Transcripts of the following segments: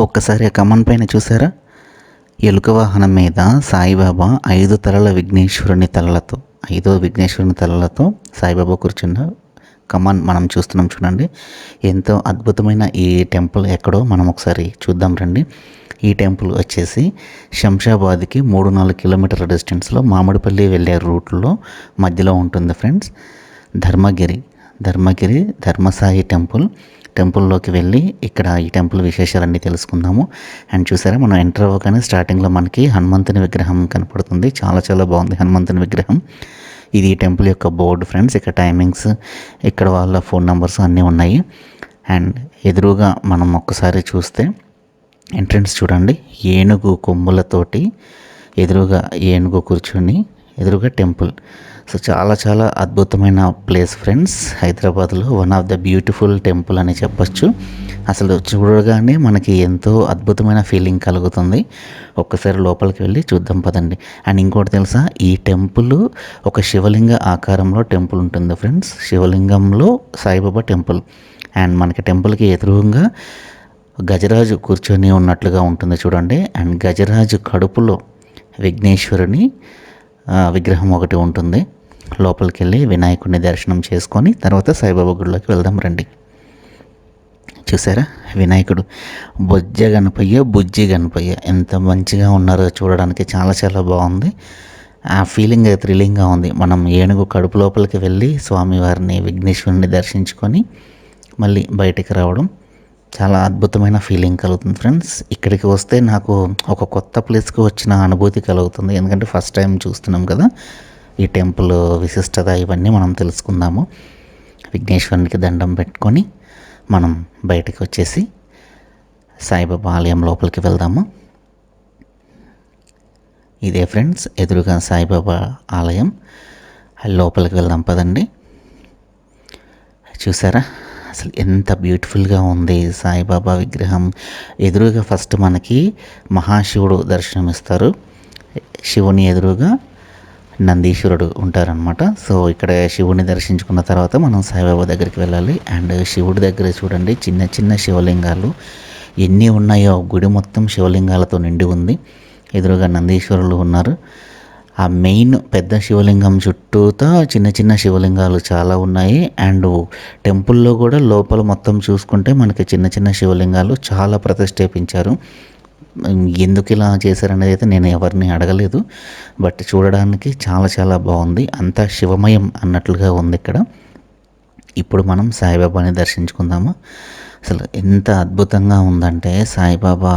ఒక్కసారి ఆ కమన్ పైన చూసారా? ఎలుక వాహనం మీద సాయిబాబా ఐదు తలల విఘ్నేశ్వరుని తలలతో ఐదో విఘ్నేశ్వరుని తలలతో సాయిబాబా కూర్చున్న కమాన్ మనం చూస్తున్నాం చూడండి. ఎంతో అద్భుతమైన ఈ టెంపుల్ ఎక్కడో మనం ఒకసారి చూద్దాం రండి. ఈ టెంపుల్ వచ్చేసి శంషాబాద్కి మూడు నాలుగు కిలోమీటర్ల డిస్టెన్స్లో మామిడిపల్లి వెళ్ళే రూట్లో మధ్యలో ఉంటుంది ఫ్రెండ్స్. ధర్మగిరి ధర్మగిరి ధర్మసాయి టెంపుల్. టెంపుల్లోకి వెళ్ళి ఇక్కడ ఈ టెంపుల్ విశేషాలన్నీ తెలుసుకుందాము. అండ్ చూసారా మనం ఎంటర్ అవ్వగానే స్టార్టింగ్లో మనకి హనుమంతుని విగ్రహం కనపడుతుంది. చాలా చాలా బాగుంది హనుమంతుని విగ్రహం. ఇది ఈ టెంపుల్ యొక్క బోర్డు ఫ్రెండ్స్ ఇక్కడ టైమింగ్స్ ఇక్కడ వాళ్ళ ఫోన్ నెంబర్స్ అన్నీ ఉన్నాయి. అండ్ ఎదురుగా మనం ఒక్కసారి చూస్తే ఎంట్రన్స్ చూడండి. ఏనుగు కొమ్ములతోటి ఎదురుగా ఏనుగు కూర్చొని ఎదురుగా టెంపుల్. సో చాలా చాలా అద్భుతమైన ప్లేస్ ఫ్రెండ్స్. హైదరాబాద్లో one of the beautiful temple అని చెప్పొచ్చు. అసలు చూడగానే మనకి ఎంతో అద్భుతమైన ఫీలింగ్ కలుగుతుంది. ఒక్కసారి లోపలికి వెళ్ళి చూద్దాం పదండి. అండ్ ఇంకోటి తెలుసా? ఈ టెంపుల్ ఒక శివలింగ ఆకారంలో టెంపుల్ ఉంటుంది ఫ్రెండ్స్. శివలింగంలో సాయిబాబా టెంపుల్. అండ్ మనకి టెంపుల్కి ఎదురుగా గజరాజు కూర్చొని ఉన్నట్లుగా ఉంటుంది చూడండి. అండ్ గజరాజు కడుపులో విఘ్నేశ్వరుని విగ్రహం ఒకటి ఉంటుంది. లోపలికి వెళ్ళి వినాయకుడిని దర్శనం చేసుకొని తర్వాత సాయిబాబా గుడిలోకి వెళ్దాం రండి. చూసారా? వినాయకుడు బొజ్జ గణపయ్య బుజ్జి గణపయ్య. ఎంత మంచిగా ఉన్నారో చూడడానికి చాలా చాలా బాగుంది. ఆ ఫీలింగ్ థ్రిల్లింగ్గా ఉంది. మనం ఏనుగు కడుపు లోపలికి వెళ్ళి స్వామివారిని విఘ్నేశ్వరుని దర్శించుకొని మళ్ళీ బయటికి రావడం చాలా అద్భుతమైన ఫీలింగ్ కలుగుతుంది ఫ్రెండ్స్ ఇక్కడికి వస్తే నాకు ఒక కొత్త ప్లేస్కి వచ్చిన అనుభూతి కలుగుతుంది. ఎందుకంటే ఫస్ట్ టైం చూస్తున్నాం కదా. ఈ టెంపుల్ విశిష్టత ఇవన్నీ మనం తెలుసుకుందాము. విఘ్నేశ్వరునికి దండం పెట్టుకొని మనం బయటకు వచ్చేసి సాయిబాబా ఆలయం లోపలికి వెళ్దాము. ఇదే ఫ్రెండ్స్ ఎదురుగా సాయిబాబా ఆలయం. లోపలికి వెళ్దాం పదండి. చూసారా? అసలు ఎంత బ్యూటిఫుల్గా ఉంది సాయిబాబా విగ్రహం. ఎదురుగా ఫస్ట్ మనకి మహాశివుడు దర్శనమిస్తారు. శివుని ఎదురుగా నందీశ్వరుడు ఉంటారనమాట సో ఇక్కడ శివుని దర్శించుకున్న తర్వాత మనం సాయిబాబా దగ్గరికి వెళ్ళాలి. అండ్ శివుడి దగ్గర చూడండి చిన్న చిన్న శివలింగాలు. ఎన్ని ఉన్నాయో గుడి మొత్తం శివలింగాలతో నిండి ఉంది. ఎదురుగా నందీశ్వరులు ఉన్నారు. ఆ మెయిన్ పెద్ద శివలింగం చుట్టూతా చిన్న చిన్న శివలింగాలు చాలా ఉన్నాయి. అండ్ టెంపుల్లో కూడా లోపల మొత్తం చూసుకుంటే మనకి చిన్న చిన్న శివలింగాలు చాలా ప్రతిష్టేపించారు ఎందుకు ఇలా చేశారనేది అయితే నేను ఎవరిని అడగలేదు. బట్ చూడడానికి చాలా చాలా బాగుంది. అంతా శివమయం అన్నట్లుగా ఉంది ఇక్కడ. ఇప్పుడు మనం సాయిబాబాని దర్శించుకుందాము? అసలు ఎంత అద్భుతంగా ఉందంటే సాయిబాబా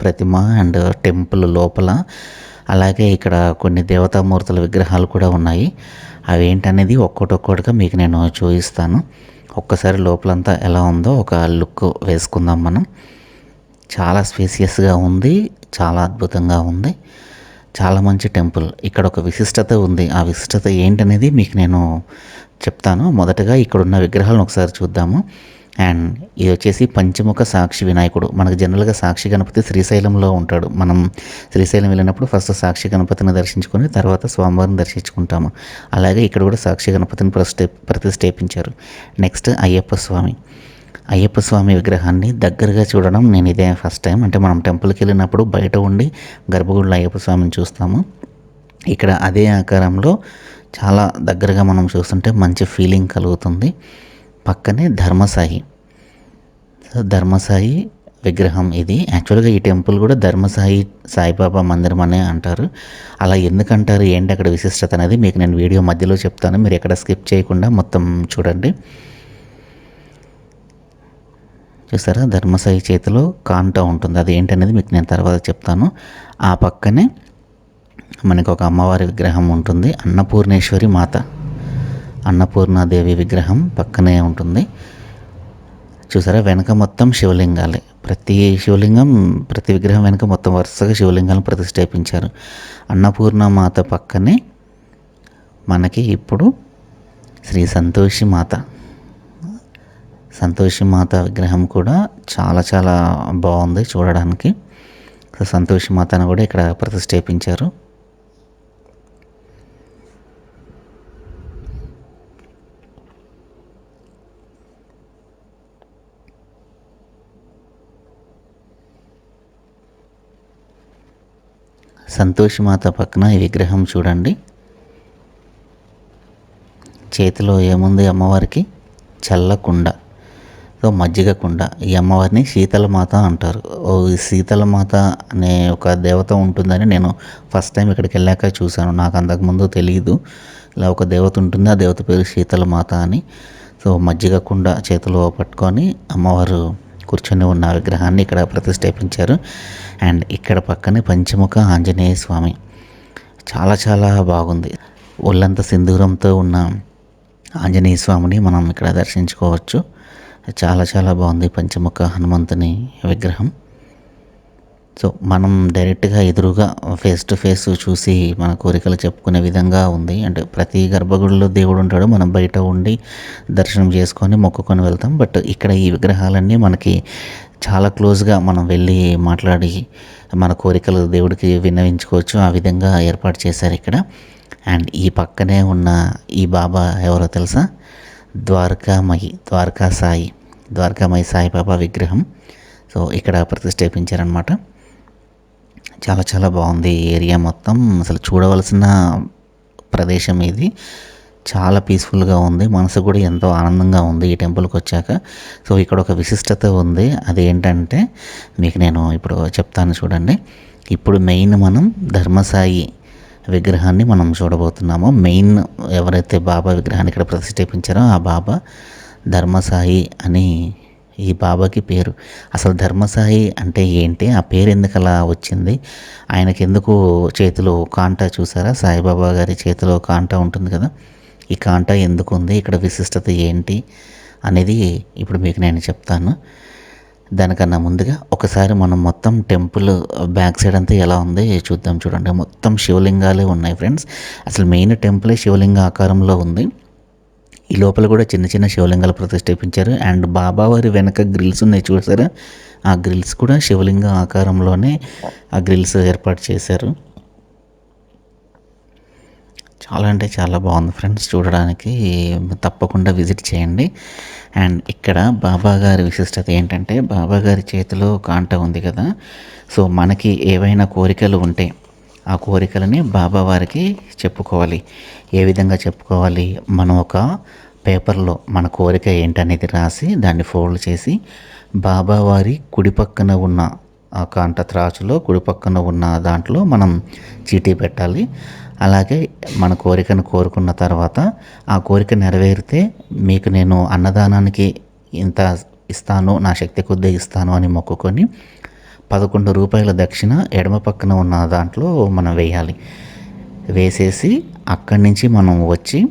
ప్రతిమ అండ్ టెంపుల్ లోపల అలాగే ఇక్కడ కొన్ని దేవతామూర్తుల విగ్రహాలు కూడా ఉన్నాయి. అవి ఏంటనేది ఒక్కొక్కటిగా మీకు నేను చూపిస్తాను. ఒక్కసారి లోపలంతా ఎలా ఉందో ఒక లుక్ వేసుకుందాం మనం. చాలా స్పేసియస్గా ఉంది చాలా అద్భుతంగా ఉంది. చాలా మంచి టెంపుల్. ఇక్కడ ఒక విశిష్టత ఉంది. ఆ విశిష్టత ఏంటనేది మీకు నేను చెప్తాను. మొదటగా ఇక్కడ ఉన్న విగ్రహాలను ఒకసారి చూద్దాము. అండ్ ఇది వచ్చేసి పంచముఖ సాక్షి వినాయకుడు. మనకు జనరల్గా సాక్షి గణపతి శ్రీశైలంలో ఉంటాడు. మనం శ్రీశైలం వెళ్ళినప్పుడు ఫస్ట్ సాక్షి గణపతిని దర్శించుకొని తర్వాత స్వామివారిని దర్శించుకుంటాము. అలాగే ఇక్కడ కూడా సాక్షి గణపతిని ప్రతిష్ఠే ప్రతిష్ఠేపించారు. నెక్స్ట్ అయ్యప్ప స్వామి. అయ్యప్ప స్వామి విగ్రహాన్ని దగ్గరగా చూడడం నేను ఇదే ఫస్ట్ టైం అంటే మనం టెంపుల్కి వెళ్ళినప్పుడు బయట ఉండి గర్భగుడిలో అయ్యప్ప స్వామిని చూస్తాము. ఇక్కడ అదే ఆకారంలో చాలా దగ్గరగా మనం చూస్తుంటే మంచి ఫీలింగ్ కలుగుతుంది. పక్కనే ధర్మసాయి. ధర్మసాయి విగ్రహం ఇది. యాక్చువల్గా ఈ టెంపుల్ కూడా ధర్మసాయి సాయిబాబా మందిరం అనే అంటారు. అలా ఎందుకంటారు? ఏంటి అక్కడ విశిష్టత అనేది? మీకు నేను వీడియో మధ్యలో చెప్తాను. మీరు ఎక్కడ స్కిప్ చేయకుండా మొత్తం చూడండి. చూసారా? ధర్మసాయి చేతిలో కాంట ఉంటుంది. అది ఏంటనేది మీకు నేను తర్వాత చెప్తాను. ఆ పక్కనే మనకు ఒక అమ్మవారి విగ్రహం ఉంటుంది. అన్నపూర్ణేశ్వరి మాత. అన్నపూర్ణాదేవి విగ్రహం పక్కనే ఉంటుంది. చూసారా? వెనక మొత్తం శివలింగాలే. ప్రతి శివలింగం ప్రతి విగ్రహం వెనక మొత్తం వరుసగా శివలింగాలను ప్రతిష్టాపించారు అన్నపూర్ణ మాత పక్కనే మనకి ఇప్పుడు శ్రీ సంతోషి మాత. సంతోషి మాత విగ్రహం కూడా చాలా చాలా బాగుంది చూడడానికి. సంతోషి మాతను కూడా ఇక్కడ ప్రతిష్టాపించారు సంతోషిమాత పక్కన ఈ విగ్రహం చూడండి. చేతిలో ఏముంది అమ్మవారికి? చల్లకుండ సో మజ్జిగ కుండ. ఈ అమ్మవారిని శీతలమాత అంటారు. ఓ ఈ శీతలమాత అనే ఒక దేవత ఉంటుందని నేను ఫస్ట్ టైం ఇక్కడికి వెళ్ళాక చూశాను. నాకు అంతకుముందు తెలియదు ఇలా ఒక దేవత ఉంటుంది. ఆ దేవత పేరు శీతలమాత అని. సో మజ్జిగ కుండ చేతిలో పట్టుకొని అమ్మవారు కూర్చొని ఉన్న విగ్రహాన్ని ఇక్కడ ప్రతిష్టాపించారు అండ్ ఇక్కడ పక్కనే పంచముఖ ఆంజనేయ స్వామి. చాలా చాలా బాగుంది. ఒళ్ళంతా సింధూరంతో ఉన్న ఆంజనేయ స్వామిని మనం ఇక్కడ దర్శించుకోవచ్చు. చాలా చాలా బాగుంది పంచముఖ హనుమంతుని విగ్రహం. సో మనం డైరెక్ట్గా ఎదురుగా ఫేస్ టు ఫేస్ చూసి మన కోరికలు చెప్పుకునే విధంగా ఉంది. అంటే ప్రతి గర్భగుడిలో దేవుడు ఉంటాడు. మనం బయట ఉండి దర్శనం చేసుకొని మొక్కుకొని వెళ్తాం. బట్ ఇక్కడ ఈ విగ్రహాలన్నీ మనకి చాలా క్లోజ్గా మనం వెళ్ళి మాట్లాడి మన కోరికలు దేవుడికి విన్నవించుకోవచ్చు. ఆ విధంగా ఏర్పాటు చేశారు ఇక్కడ. అండ్ ఈ పక్కనే ఉన్న ఈ బాబా ఎవరో తెలుసా? ద్వారకామయి ద్వారకా సాయి ద్వారకామయి సాయిబాబా విగ్రహం. సో ఇక్కడ ప్రతిష్ఠాపించారనమాట చాలా చాలా బాగుంది ఏరియా మొత్తం. అసలు చూడవలసిన ప్రదేశం ఇది. చాలా పీస్ఫుల్గా ఉంది. మనసు కూడా ఎంతో ఆనందంగా ఉంది ఈ టెంపుల్కి వచ్చాక. సో ఇక్కడ ఒక విశిష్టత ఉంది. అది ఏంటంటే మీకు నేను ఇప్పుడు చెప్తాను చూడండి. ఇప్పుడు మెయిన్ మనం ధర్మసాయి విగ్రహాన్ని మనం చూడబోతున్నాము. మెయిన్ ఎవరైతే బాబా విగ్రహాన్ని ఇక్కడ ప్రతిష్ఠించారో ఆ బాబా ధర్మసాయి అని ఈ బాబాకి పేరు. అసలు ధర్మసాయి అంటే ఏంటి? ఆ పేరు ఎందుకు అలా వచ్చింది? ఆయనకి ఎందుకు చేతిలో కాంటా చూసారా? సాయిబాబా గారి చేతిలో కాంటా ఉంటుంది కదా? ఈ కాంటా ఎందుకు ఉంది ఇక్కడ విశిష్టత ఏంటి? అనేది ఇప్పుడు మీకు నేను చెప్తాను. దానికన్నా ముందుగా ఒకసారి మనం మొత్తం టెంపుల్ బ్యాక్ సైడ్ అంతా ఎలా ఉంది చూద్దాం చూడండి. మొత్తం శివలింగాలే ఉన్నాయి ఫ్రెండ్స్. అసలు మెయిన్ టెంపులే శివలింగ ఆకారంలో ఉంది. ఈ లోపల కూడా చిన్న చిన్న శివలింగాలు ప్రతిష్ఠించారు. అండ్ బాబావారి వెనక గ్రిల్స్ ఉన్నాయి చూసారా ఆ గ్రిల్స్ కూడా శివలింగ ఆకారంలోనే ఆ గ్రిల్స్ ఏర్పాటు చేశారు. చాలా అంటే చాలా బాగుంది ఫ్రెండ్స్ చూడడానికి. తప్పకుండా విజిట్ చేయండి. అండ్ ఇక్కడ బాబా గారి విశిష్టత ఏంటంటే బాబా గారి చేతిలో కాంట ఉంది కదా. సో మనకి ఏవైనా కోరికలు ఉంటే ఆ కోరికలని బాబా వారికి చెప్పుకోవాలి. ఏ విధంగా చెప్పుకోవాలి? మనం ఒక పేపర్లో మన కోరిక ఏంటనేది రాసి దాన్ని ఫోల్డ్ చేసి బాబావారి కుడి పక్కన ఉన్న ఆ కాంట త్రాచులో కుడి పక్కన ఉన్న దాంట్లో మనం చీటీ పెట్టాలి. అలాగే మన కోరికను కోరుకున్న తర్వాత ఆ కోరిక నెరవేరితే మీకు నేను అన్నదానానికి ఇంత ఇస్తాను నా శక్తి కొద్దీ ఇస్తాను అని మొక్కుకొని పదకొండు రూపాయల దక్షిణ ఎడమ పక్కన ఉన్న దాంట్లో మనం వేయాలి. వేసేసి అక్కడి నుంచి మనం వచ్చి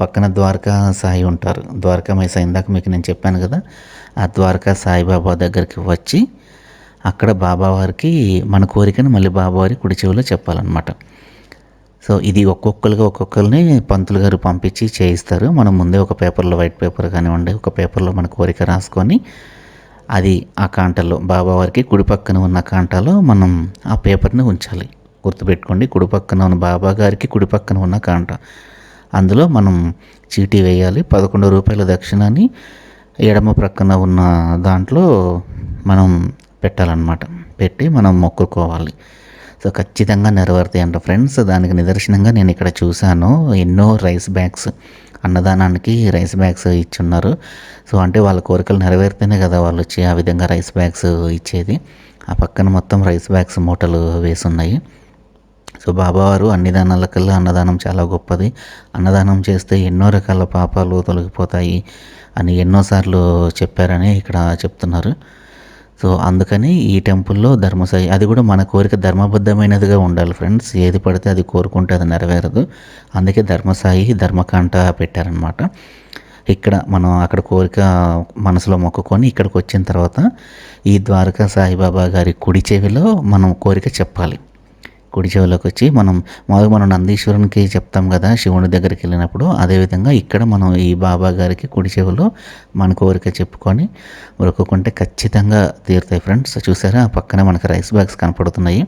పక్కన ద్వారకా సాయి ఉంటారు. ద్వారకా సాయి ఇందాక మీకు నేను చెప్పాను కదా ఆ ద్వారకా సాయిబాబా దగ్గరికి వచ్చి అక్కడ బాబావారికి మన కోరికను మళ్ళీ బాబావారి కుడి చెవిలో చెప్పాలన్నమాట. సో ఇది ఒక్కొక్కరుగా ఒక్కొక్కరిని పంతులు గారు పంపించి చేయిస్తారు. మనం ముందే ఒక పేపర్లో వైట్ పేపర్ కానివ్వండి ఒక పేపర్లో మన కోరిక రాసుకొని అది ఆ కాంటలో బాబావారికి కుడి పక్కన ఉన్న కాంటాలో మనం ఆ పేపర్ని ఉంచాలి. గుర్తుపెట్టుకోండి కుడి పక్కన ఉన్న బాబా గారికి కుడి పక్కన ఉన్న కాంట. అందులో మనం చీటీ వేయాలి. పదకొండు రూపాయల దక్షిణాన్ని ఎడమ ప్రక్కన ఉన్న దాంట్లో మనం పెట్టాలన్నమాట. పెట్టి మనం మొక్కుకోవాలి. సో ఖచ్చితంగా నెరవేరుతాయి అంట ఫ్రెండ్స్. దానికి నిదర్శనంగా నేను ఇక్కడ చూశాను. ఎన్నో రైస్ బ్యాగ్స్. అన్నదానానికి రైస్ బ్యాగ్స్ ఇచ్చున్నారు. సో అంటే వాళ్ళ కోరికలు నెరవేరితేనే కదా వాళ్ళు వచ్చి ఆ విధంగా రైస్ బ్యాగ్స్ ఇచ్చేది. ఆ పక్కన మొత్తం రైస్ బ్యాగ్స్ మూటలు వేసి ఉన్నాయి సో బాబావారు అన్ని దానాలకల్లా అన్నదానం చాలా గొప్పది. అన్నదానం చేస్తే ఎన్నో రకాల పాపాలు తొలగిపోతాయి అని ఎన్నోసార్లు చెప్పారని ఇక్కడ చెప్తున్నారు. సో అందుకని ఈ టెంపుల్లో ధర్మసాయి అది కూడా మన కోరిక ధర్మబద్ధమైనదిగా ఉండాలి ఫ్రెండ్స్. ఏది పడితే అది కోరుకుంటే అది నెరవేరదు. అందుకే ధర్మసాయి ధర్మకాంట పెట్టారనమాట ఇక్కడ మనం అక్కడ కోరిక మనసులో మొక్కుకొని ఇక్కడికి వచ్చిన తర్వాత ఈ ద్వారకా సాయిబాబా గారి కుడి చెవిలో మనం కోరిక చెప్పాలి. కుడి చెవిలోకి వచ్చి మనం మామూలుగా మనం నందీశ్వరునికి చెప్తాం కదా శివుని దగ్గరికి వెళ్ళినప్పుడు. అదేవిధంగా ఇక్కడ మనం ఈ బాబా గారికి కుడి చెవులో మన కోరిక చెప్పుకొని మొక్కుకుంటే ఖచ్చితంగా తీరుతాయి ఫ్రెండ్స్. చూసారా? ఆ పక్కనే మనకి రైస్ బ్యాగ్స్ కనపడుతున్నాయి.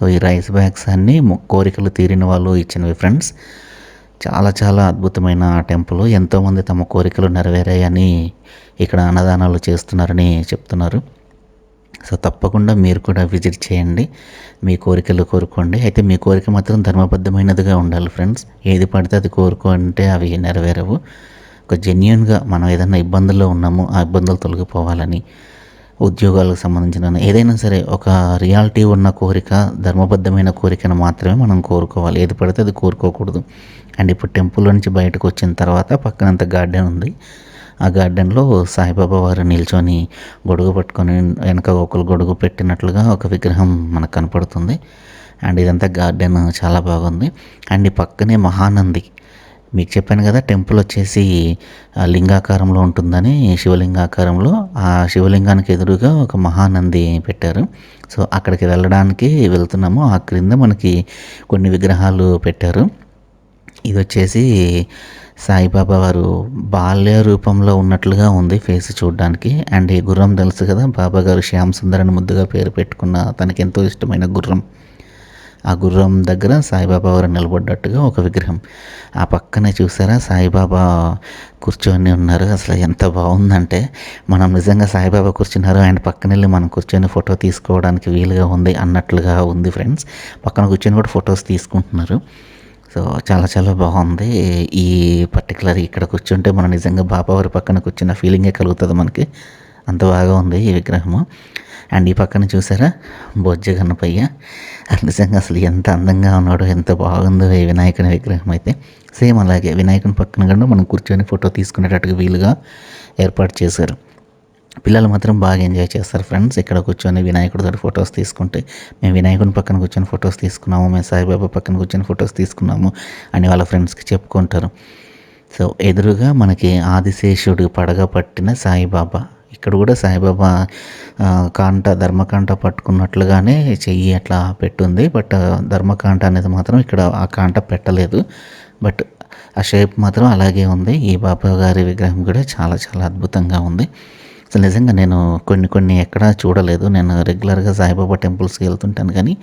సో ఈ రైస్ బ్యాగ్స్ అన్నీ కోరికలు తీరిన వాళ్ళు ఇచ్చినవి ఫ్రెండ్స్. చాలా చాలా అద్భుతమైన టెంపుల్. ఎంతోమంది తమ కోరికలు నెరవేరాయని ఇక్కడ అన్నదానాలు చేస్తున్నారని చెప్తున్నారు. సో తప్పకుండా మీరు కూడా విజిట్ చేయండి. మీ కోరికలు కోరుకోండి. అయితే మీ కోరిక మాత్రం ధర్మబద్ధమైనదిగా ఉండాలి ఫ్రెండ్స్. ఏది పడితే అది కోరుకుంటే అవి నెరవేరవు. ఒక జెన్యున్గా మనం ఏదైనా ఇబ్బందుల్లో ఉన్నాము ఆ ఇబ్బందులు తొలగిపోవాలని ఉద్యోగాలకు సంబంధించిన ఏదైనా సరే ఒక రియాలిటీ ఉన్న కోరిక ధర్మబద్ధమైన కోరికను మాత్రమే మనం కోరుకోవాలి. ఏది పడితే అది కోరుకోకూడదు. అండ్ ఇప్పుడు టెంపుల్ నుంచి బయటకు వచ్చిన తర్వాత పక్కనంత గార్డెన్ ఉంది. ఆ గార్డెన్లో సాయిబాబా వారు నిల్చొని గొడుగు పట్టుకొని వెనక ఒకరు గొడుగు పెట్టినట్లుగా ఒక విగ్రహం మనకు కనపడుతుంది. అండ్ ఇదంతా గార్డెన్ చాలా బాగుంది. అండ్ ఈ పక్కనే మహానంది. మీకు చెప్పాను కదా టెంపుల్ వచ్చేసి లింగాకారంలో ఉంటుందని శివలింగాకారంలో. ఆ శివలింగానికి ఎదురుగా ఒక మహానంది పెట్టారు. సో అక్కడికి వెళ్ళడానికి వెళ్తున్నాము. ఆ క్రింద మనకి కొన్ని విగ్రహాలు పెట్టారు. ఇది వచ్చేసి సాయిబాబా వారు బాల్య రూపంలో ఉన్నట్లుగా ఉంది ఫేస్ చూడడానికి. అండ్ ఈ గుర్రం తెలుసు కదా? బాబా గారు శ్యామ్ సుందర్ అని ముద్దుగా పేరు పెట్టుకున్న తనకి ఎంతో ఇష్టమైన గుర్రం. ఆ గుర్రం దగ్గర సాయిబాబా వారు నిలబడ్డట్టుగా ఒక విగ్రహం. ఆ పక్కనే చూసారా? సాయిబాబా కూర్చొని ఉన్నారు. అసలు ఎంత బాగుందంటే మనం నిజంగా సాయిబాబా కూర్చున్నారు ఆయన పక్కన వెళ్ళి మనం కూర్చొని ఫోటో తీసుకోవడానికి వీలుగా ఉంది అన్నట్లుగా ఉంది ఫ్రెండ్స్. పక్కన కూర్చొని కూడా ఫొటోస్ తీసుకుంటున్నారు. సో చాలా చాలా బాగుంది. ఈ పర్టికులర్ ఇక్కడ కూర్చుంటే మనం నిజంగా బాబావారి పక్కన కూర్చున్న ఫీలింగే కలుగుతుంది మనకి. అంత బాగా ఉంది ఈ విగ్రహము. అండ్ ఈ పక్కన చూసారా? బొజ్జ గణపయ్య. నిజంగా అసలు ఎంత అందంగా ఉన్నాడో ఎంత బాగుందో ఈ వినాయకుని విగ్రహం అయితే. సేమ్ అలాగే వినాయకుని పక్కన కూడా మనం కూర్చొని ఫోటో తీసుకునేటట్టుగా వీలుగా ఏర్పాటు చేశారు. పిల్లలు మాత్రం బాగా ఎంజాయ్ చేస్తారు ఫ్రెండ్స్. ఇక్కడ కూర్చొని వినాయకుడితో ఫొటోస్ తీసుకుంటే మేము వినాయకుని పక్కన కూర్చొని ఫొటోస్ తీసుకున్నాము మేము సాయిబాబా పక్కన కూర్చొని ఫొటోస్ తీసుకున్నాము అని వాళ్ళ ఫ్రెండ్స్కి చెప్పుకుంటారు. సో ఎదురుగా మనకి ఆదిశేషుడు పడగ పట్టిన సాయిబాబా ఇక్కడ కూడా సాయిబాబా కాంట ధర్మకాంట పట్టుకున్నట్లుగానే చెయ్యి అట్లా పెట్టుంది. బట్ ధర్మకాంట అనేది మాత్రం ఇక్కడ ఆ కాంట పెట్టలేదు. బట్ ఆ షేప్ మాత్రం అలాగే ఉంది. ఈ బాబా గారి విగ్రహం కూడా చాలా చాలా అద్భుతంగా ఉంది. అసలు నిజంగా నేను కొన్ని కొన్ని ఎక్కడా చూడలేదు. నేను రెగ్యులర్గా సాయిబాబా టెంపుల్స్కి వెళ్తుంటాను కానీ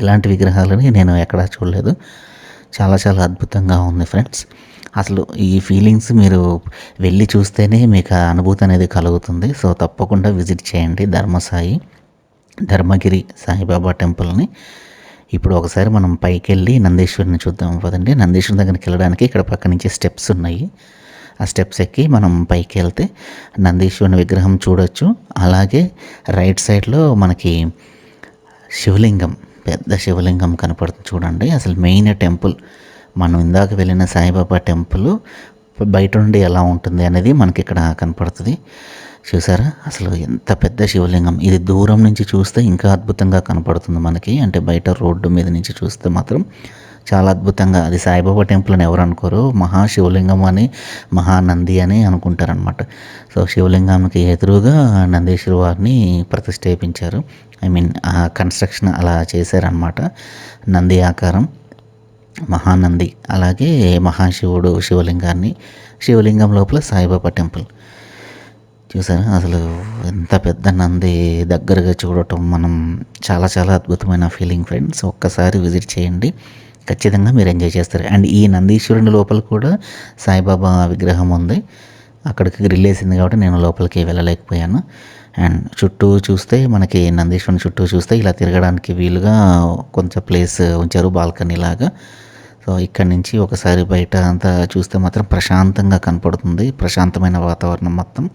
ఇలాంటి విగ్రహాలని నేను ఎక్కడా చూడలేదు. చాలా చాలా అద్భుతంగా ఉంది ఫ్రెండ్స్. అసలు ఈ ఫీలింగ్స్ మీరు వెళ్ళి చూస్తేనే మీకు ఆ అనుభూతి అనేది కలుగుతుంది. సో తప్పకుండా విజిట్ చేయండి ధర్మసాయి ధర్మగిరి సాయిబాబా టెంపుల్ని. ఇప్పుడు ఒకసారి మనం పైకి వెళ్ళి నందీశ్వరిని చూద్దాం పదండి. నందేశ్వరి దగ్గరికి వెళ్ళడానికి ఇక్కడ పక్క నుంచి స్టెప్స్ ఉన్నాయి. ఆ స్టెప్స్ ఎక్కి మనం పైకి వెళ్తే నందీశ్వరుని విగ్రహం చూడొచ్చు. అలాగే రైట్ సైడ్లో మనకి శివలింగం పెద్ద శివలింగం కనపడుతుంది చూడండి. అసలు మెయిన్ టెంపుల్ మనం ఇందాక వెళ్ళిన సాయిబాబా టెంపుల్ బయట నుండి ఎలా ఉంటుంది అనేది మనకి ఇక్కడ కనపడుతుంది. చూసారా? అసలు ఎంత పెద్ద శివలింగం. ఇది దూరం నుంచి చూస్తే ఇంకా అద్భుతంగా కనపడుతుంది మనకి. అంటే బయట రోడ్డు మీద నుంచి చూస్తే మాత్రం చాలా అద్భుతంగా అది సాయిబాబా టెంపుల్ అని ఎవరు అనుకోరు. మహాశివలింగం అని మహానంది అని అనుకుంటారనమాట సో శివలింగానికి ఎదురుగా నందీశ్వర వారిని ప్రతిష్టేపించారు ఐ మీన్ ఆ కన్స్ట్రక్షన్ అలా చేశారనమాట నంది ఆకారం మహానంది అలాగే మహాశివుడు శివలింగాన్ని శివలింగం లోపల సాయిబాబా టెంపుల్. చూసారా? అసలు ఎంత పెద్ద నంది దగ్గరగా చూడటం మనం చాలా చాలా అద్భుతమైన ఫీలింగ్ ఫ్రెండ్స్. ఒక్కసారి విజిట్ చేయండి. ఖచ్చితంగా మీరు ఎంజాయ్ చేస్తారు. అండ్ ఈ నందీశ్వరుని లోపల కూడా సాయిబాబా విగ్రహం ఉంది. అక్కడికి రిలేసింది కాబట్టి నేను లోపలికి వెళ్ళలేకపోయాను. అండ్ చుట్టూ చూస్తే మనకి నందీశ్వరుని చుట్టూ చూస్తే ఇలా తిరగడానికి వీలుగా కొంచెం ప్లేస్ ఉంచారు బాల్కనీ లాగా. సో ఇక్కడ నుంచి ఒకసారి బయట అంతా చూస్తే మాత్రం ప్రశాంతంగా కనపడుతుంది. ప్రశాంతమైన వాతావరణం మొత్తం.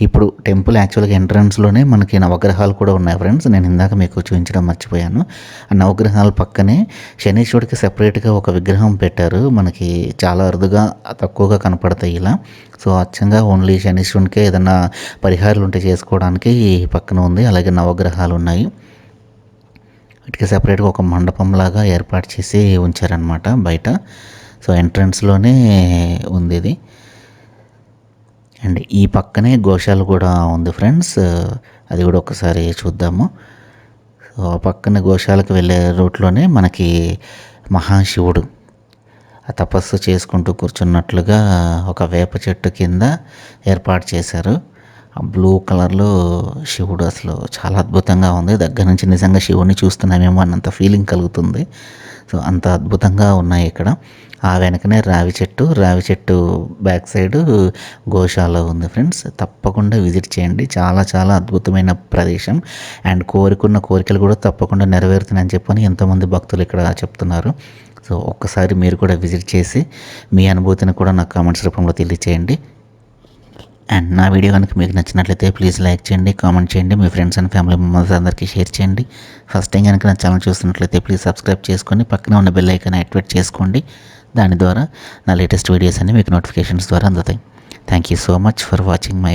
ఇప్పుడు టెంపుల్ యాక్చువల్గా ఎంట్రన్స్లోనే మనకి నవగ్రహాలు కూడా ఉన్నాయి ఫ్రెండ్స్. నేను ఇందాక మీకు చూపించడం మర్చిపోయాను. ఆ నవగ్రహాల పక్కనే శనీశ్వరుడికి సెపరేట్గా ఒక విగ్రహం పెట్టారు. మనకి చాలా అరుదుగా తక్కువగా కనపడతాయి ఇలా. సో అచ్చంగా ఓన్లీ శనీశ్వరునికే ఏదైనా పరిహారాలు ఉంటే చేసుకోవడానికి పక్కన ఉంది. అలాగే నవగ్రహాలు ఉన్నాయి. వీటికి సెపరేట్గా ఒక మండపం లాగా ఏర్పాటు చేసి ఉంచారనమాట బయట. సో ఎంట్రన్స్లోనే ఉంది ఇది. అండ్. ఈ పక్కనే గోశాల కూడా ఉంది ఫ్రెండ్స్. అది కూడా ఒకసారి చూద్దాము. సో పక్కన గోశాలకు వెళ్ళే రూట్లోనే మనకి మహాశివుడు. ఆ తపస్సు చేసుకుంటూ కూర్చున్నట్లుగా ఒక వేప చెట్టు కింద ఏర్పాటు చేశారు. ఆ బ్లూ కలర్లో శివుడు అసలు చాలా అద్భుతంగా ఉంది. దగ్గర నుంచి నిజంగా శివుడిని చూస్తున్నామేమో అన్నంత ఫీలింగ్ కలుగుతుంది. సో అంత అద్భుతంగా ఉన్నాయి ఇక్కడ. ఆ వెనకనే రావి చెట్టు రావి చెట్టు బ్యాక్ సైడ్ గోశాల ఉంది ఫ్రెండ్స్. తప్పకుండా విజిట్ చేయండి. చాలా చాలా అద్భుతమైన ప్రదేశం. అండ్ కోరుకున్న కోరికలు కూడా తప్పకుండా నెరవేరుతున్నాయని చెప్పని ఎంతోమంది భక్తులు ఇక్కడ చెప్తున్నారు. సో ఒక్కసారి మీరు కూడా విజిట్ చేసి మీ అనుభూతిని కూడా నాకు కామెంట్స్ రూపంలో తెలియచేయండి. అండ్ నా వీడియో కనుక మీకు నచ్చినట్లయితే ప్లీజ్ లైక్ చేయండి కామెంట్ చేయండి మీ ఫ్రెండ్స్ అండ్ ఫ్యామిలీ మెంబర్స్ అందరికీ షేర్ చేయండి. ఫస్ట్ టైం కనుక నా ఛానల్ చూస్తున్నట్లయితే ప్లీజ్ సబ్స్క్రైబ్ చేసుకొని పక్కన ఉన్న బెల్ ఐకాన్ యాక్టివేట్ చేసుకోండి. దాని ద్వారా నా లేటెస్ట్ వీడియోస్ అన్ని మీకు నోటిఫికేషన్స్ ద్వారా అందుతాయి. Thank you so much for watching my